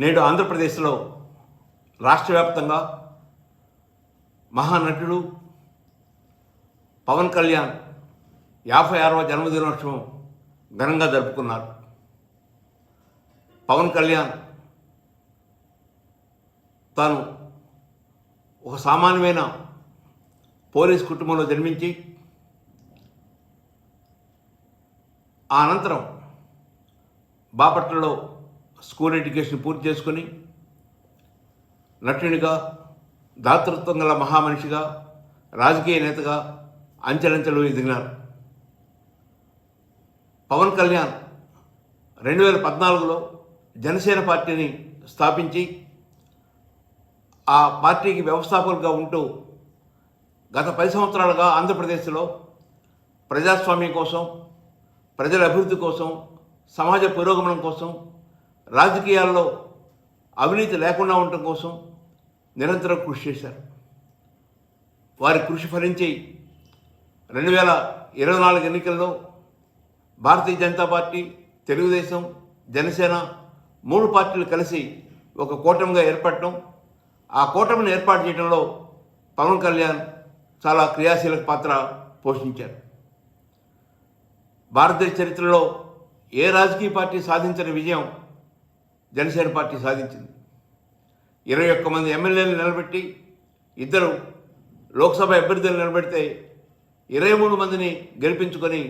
నేడు ఆంధ్రప్రదేశ్లో రాష్ట్ర వ్యాప్తంగా మహానటుడు పవన్ కళ్యాణ్ యాభై ఆరవ జన్మదినోత్సవం ఘనంగా జరుపుకున్నారు. పవన్ కళ్యాణ్ తాను ఒక సామాన్యమైన పోలీస్ కుటుంబంలో జన్మించి ఆ అనంతరం బాపట్లలో స్కూల్ ఎడ్యుకేషన్ పూర్తి చేసుకుని నటునిగా దాతృత్వం గల మహామనిషిగా రాజకీయ నేతగా అంచెలంచెలు ఎదిగినారు. పవన్ కళ్యాణ్ రెండు వేల పద్నాలుగులో జనసేన పార్టీని స్థాపించి ఆ పార్టీకి వ్యవస్థాపకులుగా ఉంటూ గత పది సంవత్సరాలుగా ఆంధ్రప్రదేశ్లో ప్రజాస్వామ్యం కోసం ప్రజల అభివృద్ధి కోసం సమాజ పురోగమనం కోసం రాజకీయాల్లో అవినీతి లేకుండా ఉండటం కోసం నిరంతరం కృషి చేశారు. వారి కృషి ఫలించి రెండు వేల ఇరవై నాలుగు ఎన్నికల్లో భారతీయ జనతా పార్టీ తెలుగుదేశం జనసేన మూడు పార్టీలు కలిసి ఒక కూటమిగా ఏర్పడటం. ఆ కూటమిని ఏర్పాటు చేయడంలో పవన్ కళ్యాణ్ చాలా క్రియాశీలక పాత్ర పోషించారు. భారతదేశ చరిత్రలో ఏ రాజకీయ పార్టీ సాధించిన విజయం జనసేన పార్టీ సాధించింది. ఇరవై ఒక్క మంది ఎమ్మెల్యేలు నిలబెట్టి ఇద్దరు లోక్సభ అభ్యర్థులు నిలబెడితే ఇరవై మూడు మందిని గెలిపించుకొని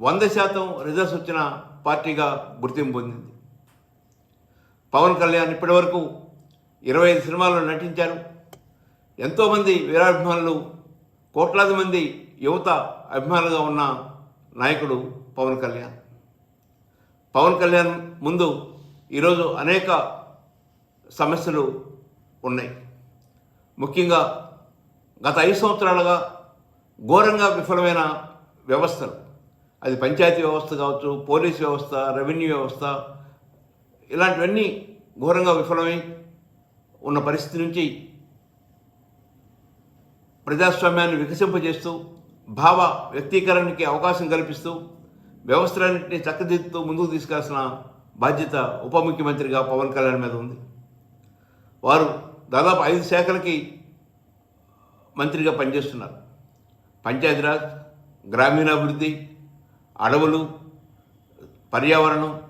వంద శాతం రిజల్ట్స్ వచ్చిన పార్టీగా గుర్తింపు పొందింది. పవన్ కళ్యాణ్ ఇప్పటివరకు ఇరవై ఐదు సినిమాల్లో నటించారు. ఎంతోమంది వీరాభిమానులు కోట్లాది మంది యువత అభిమానులుగా ఉన్న నాయకుడు పవన్ కళ్యాణ్. పవన్ కళ్యాణ్ ముందు ఈరోజు అనేక సమస్యలు ఉన్నాయి. ముఖ్యంగా గత ఐదు సంవత్సరాలుగా ఘోరంగా విఫలమైన వ్యవస్థలు. అది పంచాయతీ వ్యవస్థ కావచ్చు పోలీస్ వ్యవస్థ రెవెన్యూ వ్యవస్థ ఇలాంటివన్నీ ఘోరంగా విఫలమై ఉన్న పరిస్థితి నుంచి ప్రజాస్వామ్యాన్ని వికసింపజేస్తూ భావ వ్యక్తీకరణకి అవకాశం కల్పిస్తూ వ్యవస్థలన్నింటినీ చక్కదిద్దుతూ ముందుకు తీసుకెళ్ళాల్సిన బాధ్యత ఉప ముఖ్యమంత్రిగా పవన్ కళ్యాణ్ మీద ఉంది. వారు దాదాపు ఐదు శాఖలకి మంత్రిగా పనిచేస్తున్నారు. పంచాయతీరాజ్ గ్రామీణాభివృద్ధి అడవులు పర్యావరణం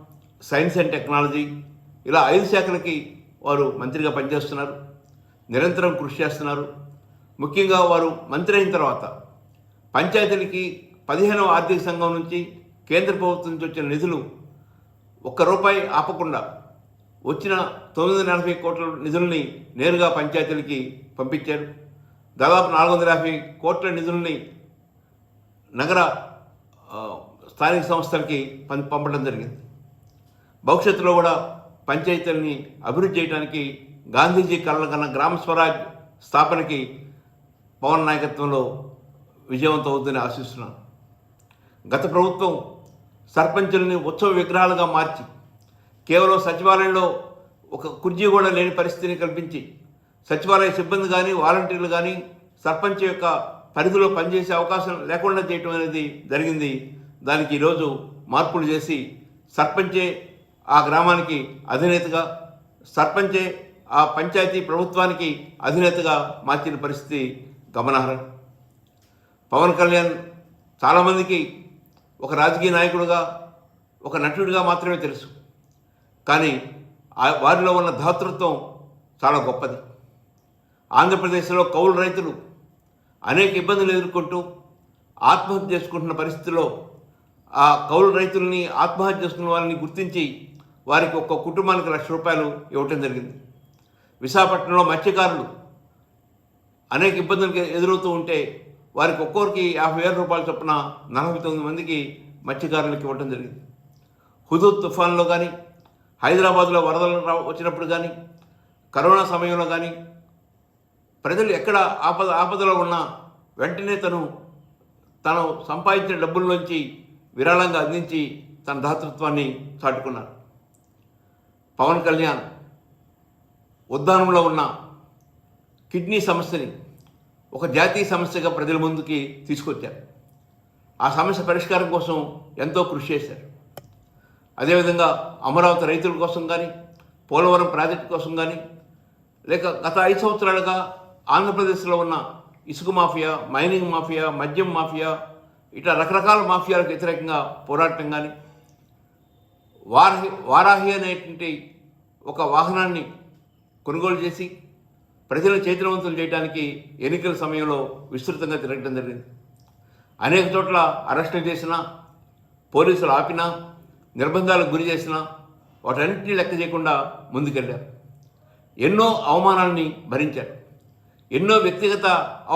సైన్స్ అండ్ టెక్నాలజీ ఇలా ఐదు శాఖలకి వారు మంత్రిగా పనిచేస్తున్నారు. నిరంతరం కృషి చేస్తున్నారు. ముఖ్యంగా వారు మంత్రి అయిన తర్వాత పంచాయతీలకి పదిహేనవ ఆర్థిక సంఘం నుంచి కేంద్ర ప్రభుత్వం నుంచి వచ్చిన నిధులు ఒక్క రూపాయి ఆపకుండా వచ్చిన తొమ్మిది వందల నలభై కోట్ల నిధుల్ని నేరుగా పంచాయతీలకి పంపించారు. దాదాపు నాలుగు వందల యాభై కోట్ల నిధుల్ని నగర స్థానిక సంస్థలకి పం- పంపడం జరిగింది. భవిష్యత్తులో కూడా పంచాయతీలని అభివృద్ధి చేయడానికి గాంధీజీ కళ్ళ కన్నా గ్రామ స్వరాజ్ స్థాపనకి పవన్ నాయకత్వంలో విజయవంతం అవుతుందని ఆశిస్తున్నాను. గత ప్రభుత్వం సర్పంచుల్ని ఉత్సవ విగ్రహాలుగా మార్చి కేవలం సచివాలయంలో ఒక కుర్జీ కూడా లేని పరిస్థితిని కల్పించి సచివాలయ సిబ్బంది కానీ వాలంటీర్లు కానీ సర్పంచ్ యొక్క పరిధిలో పనిచేసే అవకాశం లేకుండా చేయటం అనేది జరిగింది. దానికి ఈరోజు మార్పులు చేసి సర్పంచే ఆ గ్రామానికి అధినేతగా సర్పంచే ఆ పంచాయతీ ప్రభుత్వానికి అధినేతగా మార్చిన పరిస్థితి గమనార్హం. పవన్ కళ్యాణ్ చాలామందికి ఒక రాజకీయ నాయకుడుగా ఒక నటుడిగా మాత్రమే తెలుసు. కానీ వారిలో ఉన్న దాతృత్వం చాలా గొప్పది. ఆంధ్రప్రదేశ్లో కౌలు రైతులు అనేక ఇబ్బందులు ఎదుర్కొంటూ ఆత్మహత్య చేసుకుంటున్న పరిస్థితిలో ఆ కౌలు రైతుల్ని ఆత్మహత్య చేసుకున్న వారిని గుర్తించి వారికి ఒక్క కుటుంబానికి లక్ష రూపాయలు ఇవ్వటం జరిగింది. విశాఖపట్నంలో మత్స్యకారులు అనేక ఇబ్బందులకు ఎదురవుతూ ఉంటే వారికి ఒక్కొక్కరికి యాభై వేల రూపాయల చొప్పున నలభై తొమ్మిది మందికి మత్స్యకారులకు ఇవ్వటం జరిగింది. హుదూద్ తుఫాన్లో కానీ హైదరాబాద్లో వరదలు రా- వచ్చినప్పుడు కానీ కరోనా సమయంలో కానీ ప్రజలు ఎక్కడ ఆపద ఆపదలో ఉన్నా వెంటనే తను తను సంపాదించిన డబ్బుల్లోంచి విరాళంగా అందించి తన దాతృత్వాన్ని చాటుకున్నారు. పవన్ కళ్యాణ్ ఉద్దానంలో ఉన్న కిడ్నీ సమస్యని ఒక జాతీయ సమస్యగా ప్రజల ముందుకి తీసుకొచ్చారు. ఆ సమస్య పరిష్కారం కోసం ఎంతో కృషి చేశారు. అదేవిధంగా అమరావతి రైతుల కోసం కానీ పోలవరం ప్రాజెక్టు కోసం కానీ లేక గత ఐదు సంవత్సరాలుగా ఆంధ్రప్రదేశ్లో ఉన్న ఇసుక మాఫియా మైనింగ్ మాఫియా మద్యం మాఫియా ఇట్లా రకరకాల మాఫియాలకు వ్యతిరేకంగా పోరాటం కానీ వారాహి వారాహి అనేటువంటి ఒక వాహనాన్ని కొనుగోలు చేసి ప్రజలను చైతన్యవంతులు చేయడానికి ఎన్నికల సమయంలో విస్తృతంగా తిరగడం జరిగింది. అనేక చోట్ల అరెస్టులు చేసినా పోలీసులు ఆపినా నిర్బంధాలకు గురి చేసినా వాటన్నింటినీ లెక్క చేయకుండా ముందుకెళ్ళారు ఎన్నో అవమానాల్ని భరించారు. ఎన్నో వ్యక్తిగత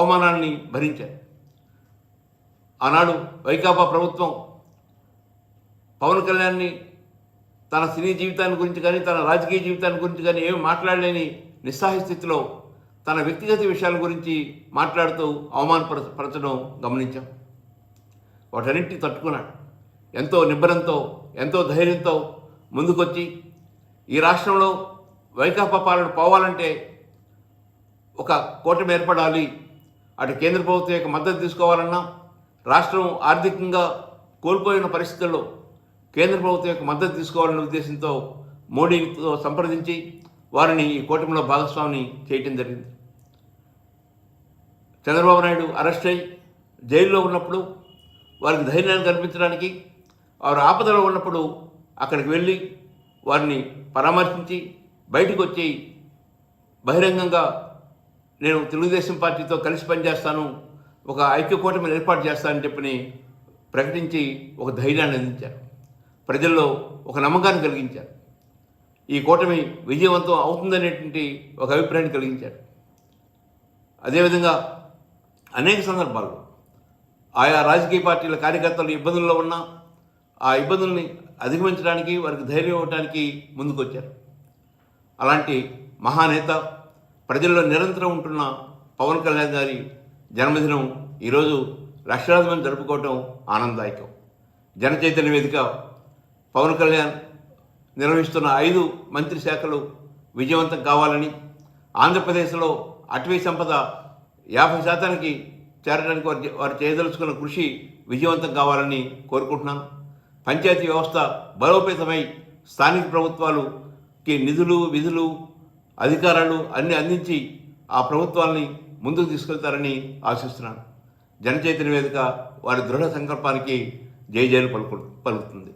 అవమానాల్ని భరించారు. ఆనాడు వైకాపా ప్రభుత్వం పవన్ కళ్యాణ్ని తన సినీ జీవితాన్ని గురించి కానీ తన రాజకీయ జీవితాన్ని గురించి కానీ ఏమి మాట్లాడలేని నిస్సహాయ స్థితిలో తన వ్యక్తిగత విషయాల గురించి మాట్లాడుతూ అవమానపరచడం గమనించాం. వాటన్నింటినీ తట్టుకున్నాడు. ఎంతో నిబ్బరంతో ఎంతో ధైర్యంతో ముందుకొచ్చి ఈ రాష్ట్రంలో వైకాపా పాలన పోవాలంటే ఒక కూటమి ఏర్పడాలి అటు కేంద్ర ప్రభుత్వం యొక్క మద్దతు తీసుకోవాలన్నా రాష్ట్రం ఆర్థికంగా కోల్పోయిన పరిస్థితుల్లో కేంద్ర ప్రభుత్వం యొక్క మద్దతు తీసుకోవాలనే ఉద్దేశంతో మోడీతో సంప్రదించి వారిని ఈ కూటమిలో భాగస్వామిని చేయటం జరిగింది. చంద్రబాబు నాయుడు అరెస్ట్ అయి జైల్లో ఉన్నప్పుడు వారికి ధైర్యాన్ని కల్పించడానికి వారు ఆపదలో ఉన్నప్పుడు అక్కడికి వెళ్ళి వారిని పరామర్శించి బయటకు వచ్చి బహిరంగంగా నేను తెలుగుదేశం పార్టీతో కలిసి పనిచేస్తాను ఒక ఐక్య కూటమిని ఏర్పాటు చేస్తానని చెప్పని ప్రకటించి ఒక ధైర్యాన్ని అందించారు. ప్రజల్లో ఒక నమ్మకాన్ని కలిగించారు. ఈ కూటమి విజయవంతం అవుతుందనేటువంటి ఒక అభిప్రాయాన్ని కలిగించారు. అదేవిధంగా అనేక సందర్భాల్లో ఆయా రాజకీయ పార్టీల కార్యకర్తలు ఇబ్బందుల్లో ఉన్నా ఆ ఇబ్బందుల్ని అధిగమించడానికి వారికి ధైర్యం ఇవ్వడానికి ముందుకొచ్చారు. అలాంటి మహానేత ప్రజల్లో నిరంతరం ఉంటున్న పవన్ కళ్యాణ్ గారి జన్మదినం ఈరోజు లక్షలాది మంది జరుపుకోవటం ఆనందదాయకం. జనచైతన్య వేదిక పవన్ కళ్యాణ్ నిర్వహిస్తున్న ఐదు మంత్రి శాఖలు విజయవంతం కావాలని ఆంధ్రప్రదేశ్లో అటవీ సంపద యాభై శాతానికి చేరడానికి వారు వారు చేయదలుచుకున్న కృషి విజయవంతం కావాలని కోరుకుంటున్నాను. పంచాయతీ వ్యవస్థ బలోపేతమై స్థానిక ప్రభుత్వాలుకి నిధులు విధులు అధికారాలు అన్ని అందించి ఆ ప్రభుత్వాలని ముందుకు తీసుకెళ్తారని ఆశిస్తున్నాను. జనచైతన్య వేదిక వారి దృఢ సంకల్పానికి జయజయలు పలుకు పలుకుతుంది.